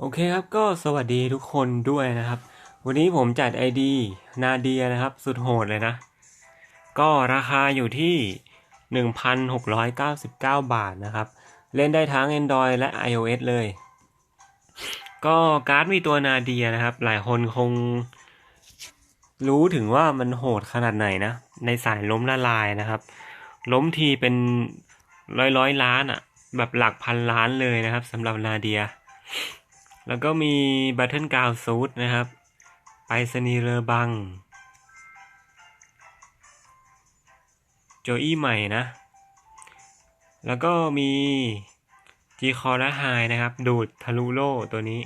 โอเคครับก็สวัสดีทุกคนด้วยนะครับ วันนี้ผมจัด ID นาเดียนะครับ สุดโหดเลยนะ ก็ราคาอยู่ที่ 1,699 บาทนะครับ เล่นได้ทั้ง Android และ iOS เลย ก็การ์ดมีตัวนาเดียนะครับ หลายคนคงรู้ถึงว่ามันโหดขนาดไหนนะ ในสายล้มละลายนะครับ ล้มทีเป็นร้อยร้อยล้านอะ่ะ แบบหลักพันล้านเลยนะครับสำหรับนาเดีย แล้วก็มีบัตเทิลกาวซูดนะครับ ไปสนีเรอบัง โจอี้ใหม่นะ แล้วก็มีจีคอและไฮนะครับ ดูดทะลุโล่ตัวนี้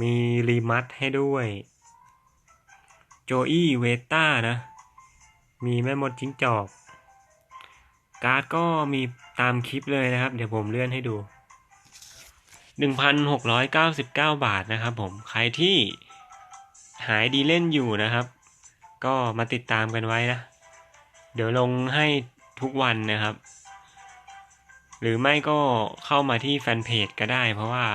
มีรีมัตให้ด้วย โจอี้เวต้านะ มีแม่มดจิ้งจอก การ์ดก็มีตามคลิปเลยนะครับ เดี๋ยวผมเลื่อนให้ดู 1,699 บาทนะครับผม ใครที่หายดีเล่นอยู่นะครับ ก็มาติดตามกันไว้นะ เดี๋ยวลงให้ทุกวันนะครับ หรือไม่ก็เข้ามาที่แฟนเพจก็ได้ เพราะว่า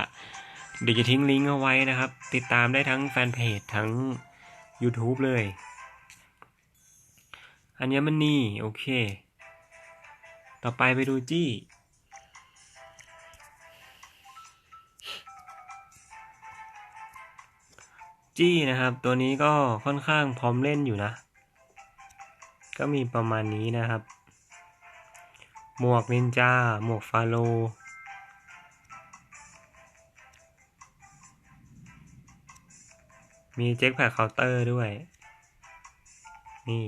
เดี๋ยวจะทิ้งลิงก์เอาไว้นะครับ ติดตามได้ทั้งแฟนเพจทั้ง YouTube เลย อัญมณีโอเค ต่อไปไปดูจี้ จี้นะครับ ตัวนี้ก็ค่อนข้างพร้อมเล่นอยู่นะ ก็มีประมาณนี้นะครับ หมวกนินจา หมวกฟาโล มีเจ็คแพคเคาน์เตอร์ด้วย นี่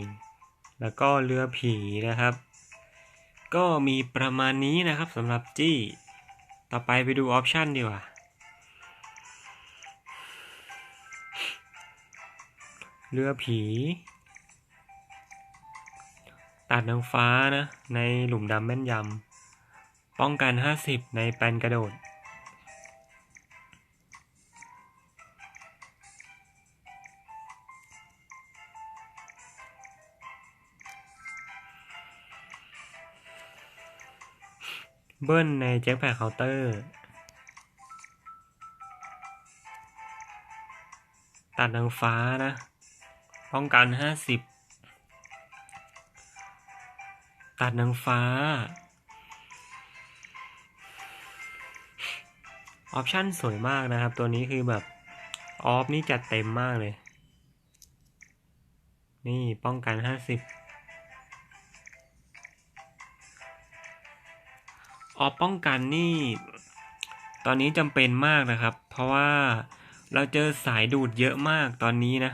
แล้วก็เรือผีนะครับ ก็มีประมาณนี้นะครับสำหรับจี้ ต่อไปไปดูออปชันดีกว่า เรือผี ตัดนางฟ้านะ ในหลุมดำแม่นยำ ป้องกัน 50 ในแปนกระโดด เบิ้ลในแจ็คแพคเคาน์เตอร์ ตัดนางฟ้านะ ป้องกันห้าสิบตัดนางฟ้า ออปชั่นสวยมากนะครับ ตัวนี้คือแบบ ออฟนี่จัดเต็มมากเลย นี่ป้องกันห้าสิบออฟป้องกันนี่ ตอนนี้จำเป็นมากนะครับ เพราะว่าเราเจอสายดูดเยอะมากตอนนี้นะ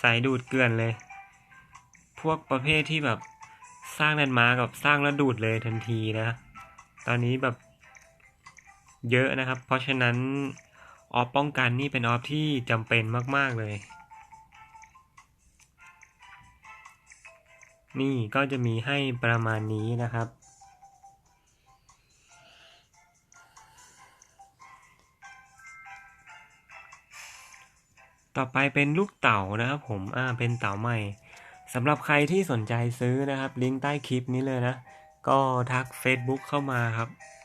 สายดูดเกลื่อนเลย พวกประเภทที่แบบสร้างแลนด์มาร์กกับสร้างแล้วดูดเลยทันทีนะ ตอนนี้แบบเยอะนะครับ เพราะฉะนั้นออฟป้องกันนี่เป็นออฟที่จำเป็นมากๆเลย นี่ก็จะมีให้ประมาณนี้นะครับ ต่อไปเป็นลูกเต่านะครับผม อ่า เป็นเต่าใหม่สำหรับใครที่สนใจซื้อนะครับ ลิงก์ใต้คลิปนี้เลยนะ ก็ทัก Facebook เข้ามาครับ